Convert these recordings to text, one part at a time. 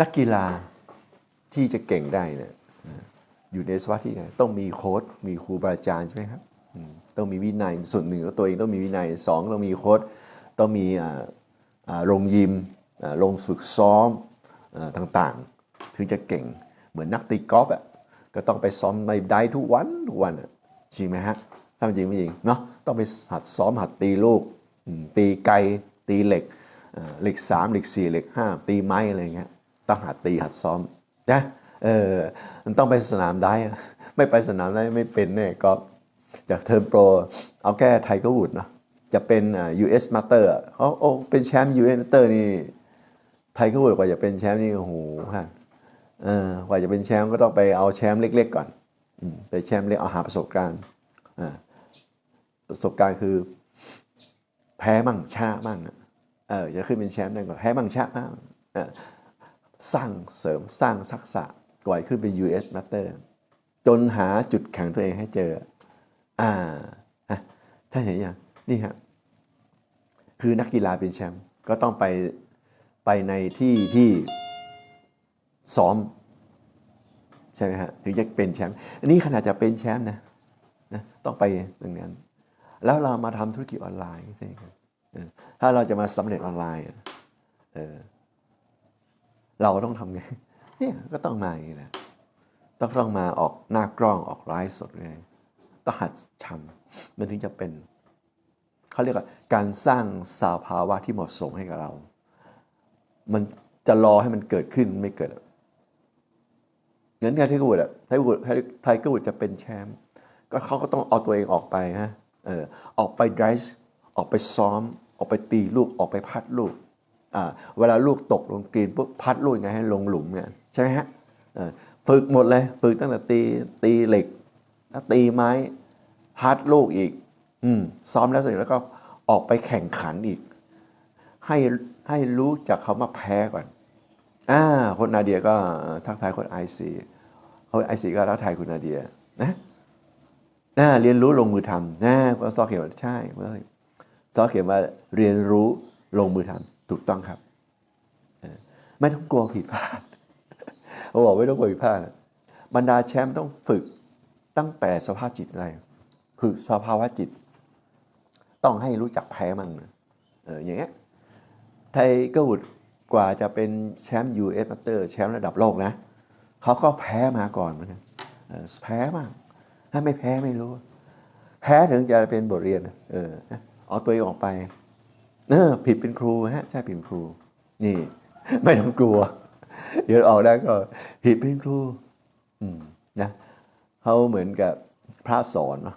นักกีฬาที่จะเก่งได้เนี่ยอยู่ในสภาพที่ไงต้องมีโค้ชมีครูบาอาจารย์ใช่ไหมครับต้องมีวินัยส่วนหนึ่งก็ตัวเองต้องมีวินัยสองต้องมีโค้ชต้องมีโรงยิมโรงฝึกซ้อมอต่างๆ ถึงจะเก่งเหมือนนักตีกอล์ฟอะก็ต้องไปซ้อมในได้ทุกวันทุกวันจริงไหมฮะถ้าจริงไม่จริงเนาะต้องไปหัดซ้อมหัดตีลูกตีไกลตีเหล็กเหล็กสามเหล็กสี่เหล็กห้าตีไม้อะไรเงี้ย ต้องหัดตีหัดซ้อมนะเออมันต้องไปสนามได้ ไม่ไปสนามได้ไม่เป็นแน่กอล์ฟจากเทอมโปร เอาแค่ไทเกอร์วูดเนาะจะเป็นอ่า US Master อะเขาโอ้เป็นแชมป์ US Master นี่ไทเกอร์วูดกว่าจะเป็นแชมป์นี่โอ้โหฮะเออกว่าจะเป็นแชมป์ก็ต้องไปเอาแชมป์เล็ก ๆ ก่อนไปแชมป์เล็กเอาหาประสบการณ์ประสบการณ์คือ แพ้มั่งชนะมั่งเออจะขึ้นเป็นแชมป์ได้ก่อนแพ้มั่งชนะมั่ง สร้างเสริมสร้างทักษะก่อนขึ้นเป็น US Master จนหาจุดแข็งตัวเองให้เจอ อ่าท่านเห็นยังนี่ฮะคือนักกีฬาเป็นแชมป์ก็ต้องไปไปในที่ที่ซ้อม ใช่ไหมฮะถึงจะเป็นแชมป์อันนี้ขนาดจะเป็นแชมป์นะนะต้องไปตรงนั้น แล้วเรามาทำธุรกิจออนไลน์ใช่ไหมครับถ้าเราจะมาสำเร็จออนไลน์เออ เราต้องทำไงเนี่ยก็ต้องมาอย่างนี้นะต้องต้องมาออกหน้ากล้องออกไลฟ์สดเลยต้องหัดทำมันถึงจะเป็นเขาเรียกว่าการสร้างสาภาวะที่เหมาะสมให้กับเรา มันจะรอให้มันเกิดขึ้นไม่เกิดงั้นไงไทเกอร์วูดอะไทเกอร์วูดไทเกอร์วูดจะเป็นแชมป์ก็เขาก็ต้องเอาตัวเองออกไปฮะเออออกไปดรฟ์ออกไปซ้อม ออกไปตีลูกออกไปพัดลูก เวลาลูกตกลงกรีนปุ๊บพัดลูกไงให้ลงหลุมเนี่ยใช่ไหมฮะฝึกหมดเลยฝึกตั้งแต่ตีตีเหล็กแล้วตีไม้พัดลูกอีกอืมซ้อมแล้วเสร็จแล้วก็ออกไปแข่งขันอีก ให้ให้รู้จักคำว่าแพ้ก่อนอ่าคนนาเดียก็ทักทายคนไอซีคนไอซีก็ทักทายคุณนาเดียนะนะเรียนรู้ลงมือทำนะก็ซอเขียนว่าใช่ซอเขียนว่าเรียนรู้ลงมือทำ ถูกต้องครับ ไม่ต้องกลัวผิดพลาดเขาบอกไม่ต้องกลัวผิดพลาดบรรดาแชมป์ต้องฝึกตั้งแต่สภาพจิตอะไร คือสภาวะจิต ต้องให้รู้จักแพ้มั่งนะเอออย่างเงี้ยไทเกอร์วูดกว่าจะเป็นแชมป์ US Master แชมป์ระดับโลกนะเขาก็แพ้มาก่อนเหมือนกันแพ้มาก ถ้าไม่แพ้ไม่รู้ แพ้ถึงจะเป็นบทเรียนเออเอาตัวเองออกไป เออผิดเป็นครูฮะใช่ผิดเป็นครู นี่ ไม่ต้องกลัว เดี๋ยวออกได้ก็ผิดเป็นครู อืมนะเขาเหมือนกับพระสอนเนาะ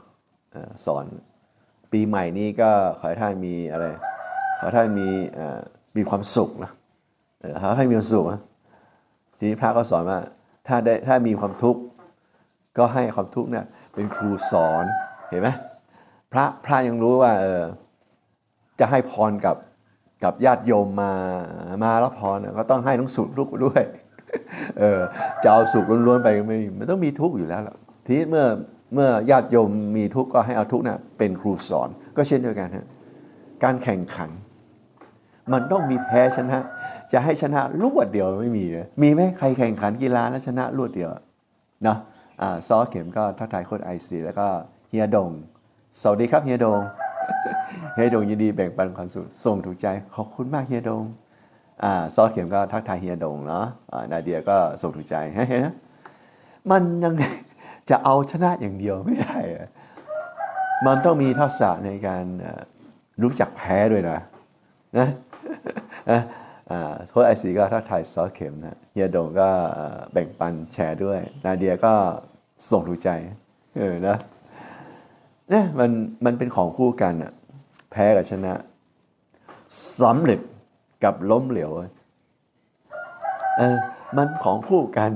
สอน ปีใหม่นี้ก็ขอให้ท่านมีอะไร ขอให้ท่านมีมีความสุขนะเขอให้ท่านมีความสุขนะทีนี้พระก็สอนว่าถ้าได้ถ้ามีความทุกข์ก็ให้ความทุกข์เนี่ยเป็นครูสอนเห็นไหมพระพระยังรู้ว่าเออ จะให้พรกับกับญาติโยมมามารับพรก็ต้องให้ทั้งสุขทุกข์ด้วยเออจะเอาสุขล้วนๆไปไม่มันต้องมีทุกข์อยู่แล้วล่ะทีนี้เมื่อเมื่อญาติโยมมีทุกข์ก็ให้เอาทุกข์น่ะเป็นครูสอนก็เช่นเดียวกันฮะการแข่งขัน มันต้องมีแพ้ชนะ จะให้ชนะรวดเดียวไม่มีเลยมีไหมใครแข่งขันกีฬาแล้วชนะรวดเดียวเนาะอ่าซอเข็มก็ทักทายโค้ชไอซีแล้วก็เฮียดงสวัสดีครับเฮียดง เฮียดงยินดีแบ่งปันความสุขส่งถูกใจขอบคุณมากเฮียดงอ่าซอสเข็มก็ทักทายเฮียดงเนาะนาเดียก็ส่งถูกใจเห็นไหมมันยังจะเอาชนะอย่างเดียวไม่ได้ มันต้องมีทักษะในการรู้จักแพ้ด้วยนะนะโค้ชไอซีก็ทักทายซอสเข็มนะเฮียดงก็แบ่งปันแชร์ด้วย นาเดียก็ส่งถูกใจเออนะ เนี่ยมันมันเป็นของคู่กันอะแพ้กับชนะสำเร็จกับล้มเหลวเออมันของคู่กัน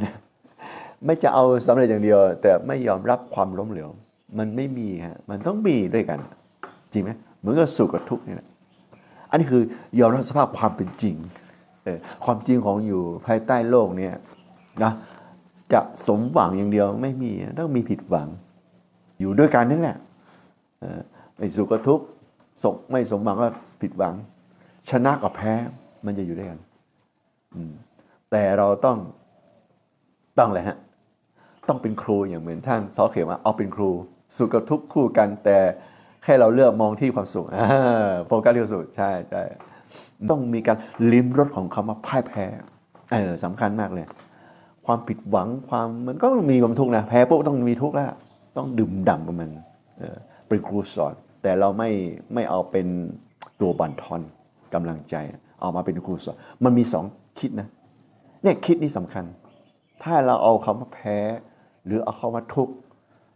ไม่จะเอาสำเร็จอย่างเดียว แต่ไม่ยอมรับความล้มเหลว มันไม่มีฮะมันต้องมีด้วยกัน จริงไหมเหมือนกับสุขกับทุกข์นี่แหละอันนี้คือยอมรับสภาพความเป็นจริงเออความจริงของอยู่ภายใต้โลกเนี่ยนะจะสมหวังอย่างเดียวไม่มีต้องมีผิดหวัง อยู่ด้วยกันนั่นแหละ ไม่สุขก็ทุกข์สมไม่สมหวังก็ผิดหวัง ชนะกับแพ้มันจะอยู่ด้วยกันแต่เราต้องต้องอะไรฮะ ต้องเป็นครูอย่างเหมือนท่านซอเขียนว่าเอาเป็นครู สุขกับทุกข์คู่กัน แต่ให้เราเลือกมองที่ความสุขโฟกัสที่ความสุขใช่ใช่ต้องมีการลิ้มรสของคำว่าพ่ายแพ้เออสำคัญมากเลย ความผิดหวังความมันก็มีความทุกข์นะแพ้ปุ๊บต้องมีทุกข์แล้วต้องดื่มด่ำกับมัน เออ เป็นครูสอน แต่เราไม่ไม่เอาเป็นตัวบั่นทอนกำลังใจ เอามาเป็นครูสอน มันมีสองคิดนะเนี่ยคิดนี่สำคัญ ถ้าเราเอาคำว่าแพ้ หรือเอาคำว่าทุกข์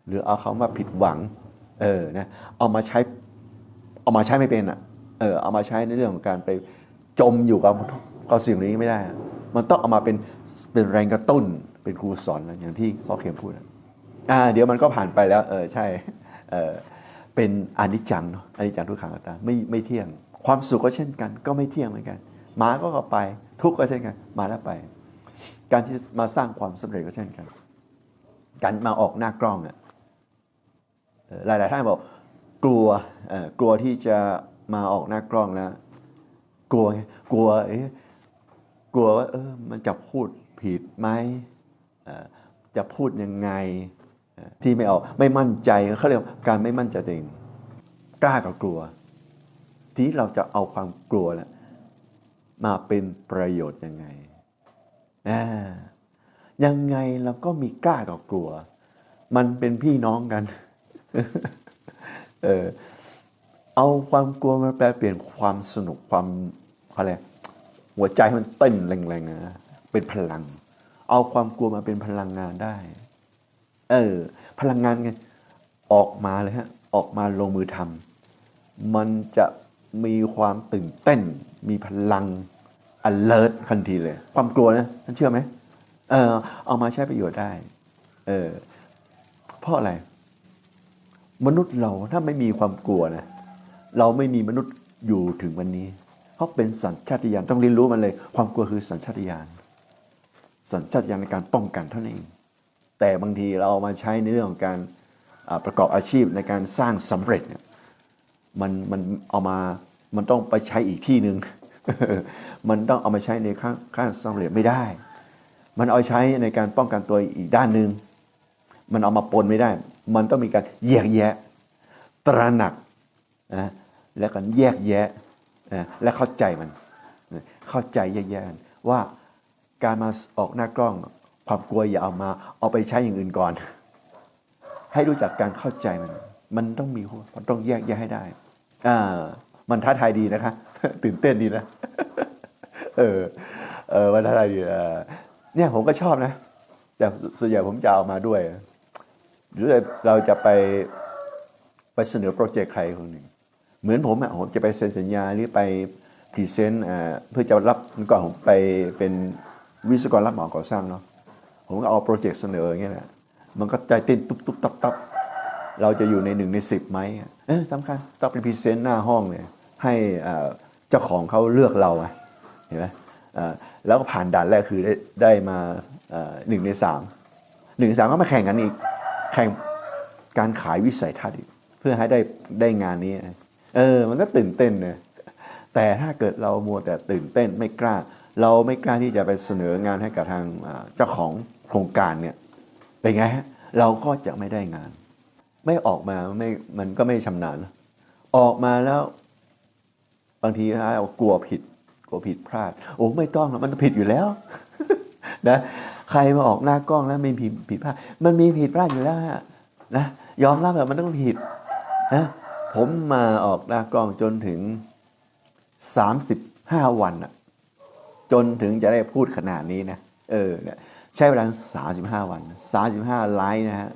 หรือเอาคำว่าผิดหวังเออนะเอามาใช้เอามาใช้ไม่เป็นอะเออเอามาใช้ในเรื่องของการไปจมอยู่กับกับสิ่งนี้ไม่ได้ มันต้องเอามาเป็นเป็นแรงกระตุ้นเป็นครูสอนนะอย่างที่ซอเข็มพูดอะอ่าเดี๋ยวมันก็ผ่านไปแล้ว เออใช่เออ เป็นอนิจจังเนาะอนิจจังทุกขังอัตตาไม่ไม่เที่ยง ความสุขก็เช่นกัน ก็ไม่เที่ยงเหมือนกันมาก็ก็ไป ทุกข์ก็เช่นกัน มาแล้วไป การที่มาสร้างความสำเร็จก็เช่นกัน การมาออกหน้ากล้องเนี่ยหลาย ๆ ท่านบอกกลัวเออกลัวที่จะมาออกหน้ากล้องแล้ว กลัวไงกลัวเอ๊ะกลัวว่าเออมันจะพูดผิดไหมเออจะพูดยังไง ที่ไม่ออกไม่มั่นใจเขาเรียกว่าการไม่มั่นใจตัวเองกล้ากับกลัว ทีนี้เราจะเอาความกลัวนะมาเป็นประโยชน์ยังไงยังไงเราก็มีกล้ากับกลัว มันเป็นพี่น้องกันเออเอาความกลัวมาแปลเปลี่ยนความสนุกความอะไรหัวใจมันเต้นแรงๆนะเป็นพลัง เอาความกลัวมาเป็นพลังงานได้ เออ พลังงานไง ออกมาเลยฮะ ออกมาลงมือทำ มันจะมีความตื่นเต้น มีพลัง alert ทันทีเลย ความกลัวนะท่านเชื่อไหม เออ เอามาใช้ประโยชน์ได้ เออ เพราะอะไร มนุษย์เราถ้าไม่มีความกลัวนะ เราไม่มีมนุษย์อยู่ถึงวันนี้ เพราะเป็นสัญชาตญาณต้องเรียนรู้มันเลย ความกลัวคือสัญชาตญาณ สัญชาตญาณในการป้องกันเท่านั้นเอง แต่บางทีเราเอามาใช้ในเรื่องของการประกอบอาชีพในการสร้างสำเร็จเนี่ยมันมันเอามามันต้องไปใช้อีกที่หนึ่งมันต้องเอามาใช้ในข้างข้างสำเร็จไม่ได้ มันเอาใช้ในการป้องกันตัวอีกด้านหนึ่งมันเอามาปนไม่ได้ มันต้องมีการแยกแยะ ตระหนักนะแล้วกันแยกแยะนะและเข้าใจมันนะเข้าใจแยกแยะกันว่าการมาออกหน้ากล้อง ความกลัวอย่าเอามาเอาไปใช้อย่างอื่นก่อน ให้รู้จักการเข้าใจมัน มันต้องมีมันต้องแยกแยะให้ได้ อ่า มันท้าทายดีนะคะ ตื่นเต้นดีนะ เออ เออมันท้าทายดีเนี่ยผมก็ชอบนะ แต่ส่วนใหญ่ผมจะเอามาด้วย หรือเราจะไปไปเสนอโปรเจกต์ใครคนหนึ่ง เหมือนผมอะผมจะไปเซ็นสัญญาหรือไปพรีเซนต์เพื่อจะรับก่อนผมไปเป็นวิศวกรรับเหมาก่อสร้างเนาะ ผมก็เอาโปรเจกต์เสนออย่างเงี้ยแหละมันก็ใจเต้นตุ๊บตุ๊บตับตับเราจะอยู่ในหนึ่งในสิบไหมเออสำคัญต้องเป็นพรีเซนต์หน้าห้องเลยให้เจ้าของเขาเลือกเราเห็นไหมแล้วก็ผ่านด่านแรกคือได้ได้มาหนึ่งในสามหนึ่งในสามก็มาแข่งกันอีกแข่งการขายวิสัยทัศน์อีกเพื่อให้ได้ได้งานนี้เออมันก็ตื่นเต้นเลยแต่ถ้าเกิดเรามัวแต่ตื่นเต้นไม่กล้า เราไม่กล้าที่จะไปเสนองานให้กับทางเจ้าของ โครงการเนี่ยเป็นไงฮะเราก็จะไม่ได้งาน ไม่ออกมาไม่มันก็ไม่ชำนาญ ออกมาแล้ว บางทีเรากลัวผิดกลัวผิดพลาด โอ้ไม่ต้องมันผิดอยู่แล้วนะใครมาออกหน้ากล้องแล้วไม่ผิดผิดพลาด มันมีผิดพลาดอยู่แล้วฮะนะยอมรับแบบมันต้องผิดนะผมมาออกหน้ากล้องจนถึงสามสิบห้าวันอะจนถึงจะได้พูดขนาดนี้นะเออเนี่ย ใช้เวลา 35 วัน 35 ไลน์นะฮะ